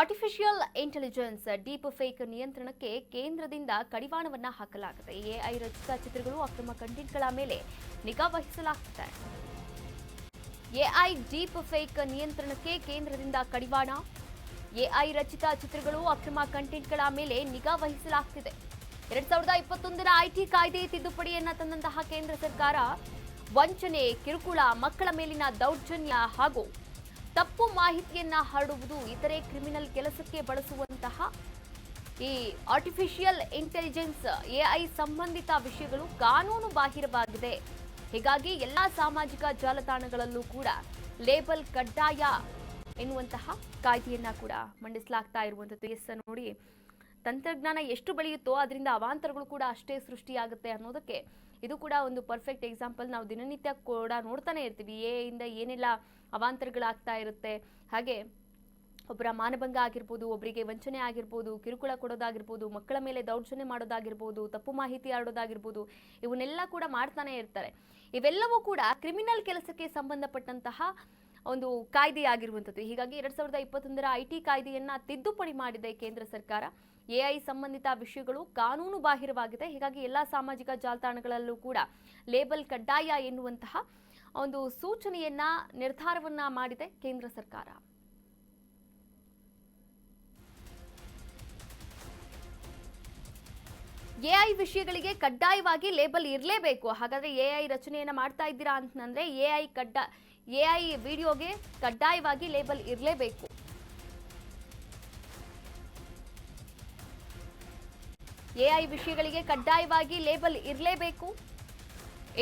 Artificial intelligence deep fake ನಿಯಂತ್ರಣಕ್ಕೆ ಕೇಂದ್ರದಿಂದ ಕಡಿವಾಣವನ್ನ ಹಾಕಲಾಗಿದೆ. ಎಐ ರಚಿತ ಚಿತ್ರಗಳು ಅಕ್ರಮ ಕಂಟೆಂಟ್ಗಳ ಮೇಲೆ ನಿಗಾ ವಹಿಸಲಾಗುತ್ತೆ ಎಐ ಡೀಪ್ ಫೇಕ್ ನಿಯಂತ್ರಣಕ್ಕೆ ಕೇಂದ್ರದಿಂದ ಕಡಿವಾಣ? ಎಐ ರಚಿತ ಚಿತ್ರಗಳು ಅಕ್ರಮ ಕಂಟೆಂಟ್ಗಳ ಮೇಲೆ ನಿಗಾ ವಹಿಸಲಾಗ್ತಿದೆ. ಎರಡ್ ಸಾವಿರದ ಇಪ್ಪತ್ತೊಂದರ ಐಟಿ ಕಾಯ್ದೆ ತಿದ್ದುಪಡಿಯನ್ನ ತಂದಂತಹ ಕೇಂದ್ರ ಸರ್ಕಾರ, ವಂಚನೆ, ಕಿರುಕುಳ, ಮಕ್ಕಳ ಮೇಲಿನ ದೌರ್ಜನ್ಯ ಹಾಗೂ ತಪ್ಪು ಮಾಹಿತಿಯನ್ನ ಹರಡುವುದು ಇತರೆ ಕ್ರಿಮಿನಲ್ ಕೆಲಸಕ್ಕೆ ಬಳಸುವಂತಹ ಈ ಆರ್ಟಿಫಿಷಿಯಲ್ ಇಂಟೆಲಿಜೆನ್ಸ್ ಎಐ ಸಂಬಂಧಿತ ವಿಷಯಗಳು ಕಾನೂನು ಬಾಹಿರವಾಗಿದೆ. ಹೀಗಾಗಿ ಎಲ್ಲಾ ಸಾಮಾಜಿಕ ಜಾಲತಾಣಗಳಲ್ಲೂ ಕೂಡ ಲೇಬಲ್ ಕಡ್ಡಾಯ ಎನ್ನುವಂತಹ ಕಾಯ್ದೆಯನ್ನ ಕೂಡ ಮಂಡಿಸಲಾಗ್ತಾ ಇರುವಂತದ್ದು. ಎಸ್ ನೋಡಿ. ತಂತ್ರಜ್ಞಾನ ಎಷ್ಟು ಬೆಳೆಯುತ್ತೋ ಅದರಿಂದ ಅವಾಂತರಗಳು ಕೂಡ ಅಷ್ಟೇ ಸೃಷ್ಟಿಯಾಗುತ್ತೆ ಅನ್ನೋದಕ್ಕೆ ಇದು ಕೂಡ ಒಂದು ಪರ್ಫೆಕ್ಟ್ ಎಕ್ಸಾಂಪಲ್ ನಾವು ದಿನನಿತ್ಯ ಕೂಡ ನೋಡ್ತಾನೆ ಇರ್ತೀವಿ ಎ ಇಂದ ಏನೆಲ್ಲ ಅವಾಂತರಗಳಾಗ್ತಾ ಇರುತ್ತೆ. ಹಾಗೆ ಒಬ್ಬರ ಮಾನಭಂಗ ಆಗಿರ್ಬೋದು ಒಬ್ಬರಿಗೆ ವಂಚನೆ ಆಗಿರ್ಬೋದು, ಕಿರುಕುಳ ಕೊಡೋದಾಗಿರ್ಬೋದು, ಮಕ್ಕಳ ಮೇಲೆ ದೌರ್ಜನ್ಯ ಮಾಡೋದಾಗಿರ್ಬೋದು, ತಪ್ಪು ಮಾಹಿತಿ ಆಡೋದಾಗಿರ್ಬೋದು, ಇವನ್ನೆಲ್ಲ ಕೂಡ ಮಾಡ್ತಾನೆ ಇರ್ತಾರೆ. ಇವೆಲ್ಲವೂ ಕೂಡ ಕ್ರಿಮಿನಲ್ ಕೆಲಸಕ್ಕೆ ಸಂಬಂಧಪಟ್ಟಂತಹ ಒಂದು ಕಾಯ್ದೆಯಾಗಿರುವಂಥದ್ದು. ಹೀಗಾಗಿ ಎರಡ್ ಸಾವಿರದ ಇಪ್ಪತ್ತೊಂದರ ಐ ಟಿ ಕಾಯ್ದೆಯನ್ನ ತಿದ್ದುಪಡಿ ಮಾಡಿದೆ ಕೇಂದ್ರ ಸರ್ಕಾರ. ಎಐ ಸಂಬಂಧಿತ ವಿಷಯಗಳು ಕಾನೂನು ಬಾಹಿರವಾಗಿದೆ. ಹೀಗಾಗಿ ಎಲ್ಲ ಸಾಮಾಜಿಕ ಜಾಲತಾಣಗಳಲ್ಲೂ ಕೂಡ ಲೇಬಲ್ ಕಡ್ಡಾಯ ಎನ್ನುವಂತಹ ಒಂದು ಸೂಚನೆಯನ್ನ, ನಿರ್ಧಾರವನ್ನ ಮಾಡಿದೆ ಕೇಂದ್ರ ಸರ್ಕಾರ. ಎಐ ವಿಷಯಗಳಿಗೆ ಕಡ್ಡಾಯವಾಗಿ ಲೇಬಲ್ ಇರಲೇಬೇಕು. ಹಾಗಾದ್ರೆ ಎಐ ರಚನೆಯನ್ನ ಮಾಡ್ತಾ ಇದ್ದೀರಾ ಅಂತಂದ್ರೆ ಎಐ ಕಡ್ಡ ಎಐ ವಿಡಿಯೋಗೆ ಕಡ್ಡಾಯವಾಗಿ ಲೇಬಲ್ ಇರಲೇಬೇಕು. ಎಐ ವಿಷಯಗಳಿಗೆ ಕಡ್ಡಾಯವಾಗಿ ಲೇಬಲ್ ಇರಲೇಬೇಕು.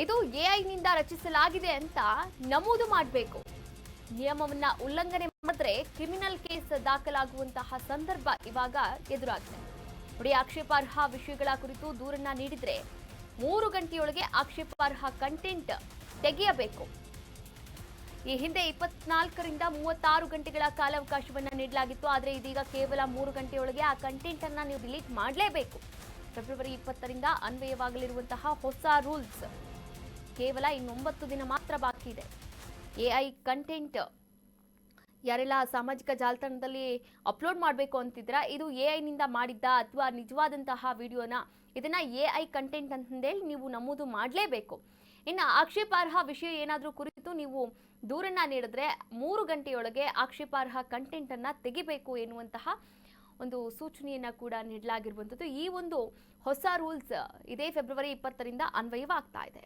ಇದು ಎಐನಿಂದ ರಚಿಸಲಾಗಿದೆ ಅಂತ ನಮೂದು ಮಾಡಬೇಕು. ನಿಯಮವನ್ನ ಉಲ್ಲಂಘನೆ ಮಾಡಿದ್ರೆ ಕ್ರಿಮಿನಲ್ ಕೇಸ್ ದಾಖಲಾಗುವಂತಹ ಸಂದರ್ಭ ಇವಾಗ ಎದುರಾಗಿದೆ. ನೋಡಿ, ಆಕ್ಷೇಪಾರ್ಹ ವಿಷಯಗಳ ಕುರಿತು ದೂರನ್ನ ನೀಡಿದ್ರೆ ಮೂರು ಗಂಟೆಯೊಳಗೆ ಆಕ್ಷೇಪಾರ್ಹ ಕಂಟೆಂಟ್ ತೆಗೆಯಬೇಕು. ಈ ಹಿಂದೆ ಇಪ್ಪತ್ನಾಲ್ಕರಿಂದ ಮೂವತ್ತಾರು ಗಂಟೆಗಳ ಕಾಲಾವಕಾಶವನ್ನು ನೀಡಲಾಗಿತ್ತು. ಆದರೆ ಇದೀಗ ಕೇವಲ ಮೂರು ಗಂಟೆಯೊಳಗೆ ಆ ಕಂಟೆಂಟ್ ಅನ್ನ ನೀವು ಡಿಲೀಟ್ ಮಾಡಲೇಬೇಕು. ಫೆಬ್ರವರಿ ಇಪ್ಪತ್ತರಿಂದ ಅನ್ವಯವಾಗಲಿರುವಂತಹ ಹೊಸ ರೂಲ್ಸ್ ಕೇವಲ ಇನ್ನೊಂಬತ್ತು ದಿನ ಮಾತ್ರ ಬಾಕಿ ಇದೆ. ಎಐ ಕಂಟೆಂಟ್ ಯಾರೆಲ್ಲ ಸಾಮಾಜಿಕ ಜಾಲತಾಣದಲ್ಲಿ ಅಪ್ಲೋಡ್ ಮಾಡಬೇಕು ಅಂತಿದ್ರ ಇದು ಎ ಐನಿಂದ ಮಾಡಿದ್ದ ಅಥವಾ ನಿಜವಾದಂತಹ ವಿಡಿಯೋನ ಇದನ್ನ ಎ ಐ ಕಂಟೆಂಟ್ ಅಂತಂದೇಳಿ ನೀವು ನಮೂದು ಮಾಡಲೇಬೇಕು. ಇನ್ನು ಆಕ್ಷೇಪಾರ್ಹ ವಿಷಯ ಏನಾದರೂ ಕುರಿತು ನೀವು ದೂರನ್ನ ನೀಡಿದ್ರೆ ಮೂರು ಗಂಟೆಯೊಳಗೆ ಆಕ್ಷೇಪಾರ್ಹ ಕಂಟೆಂಟ್ ಅನ್ನ ತೆಗಿಬೇಕು ಎನ್ನುವಂತಹ ಒಂದು ಸೂಚನೆಯನ್ನ ಕೂಡ ನೀಡಲಾಗಿರುವಂಥದ್ದು. ಈ ಒಂದು ಹೊಸ ರೂಲ್ಸ್ ಇದೇ ಫೆಬ್ರವರಿ ಇಪ್ಪತ್ತರಿಂದ ಅನ್ವಯವಾಗ್ತಾ ಇದೆ.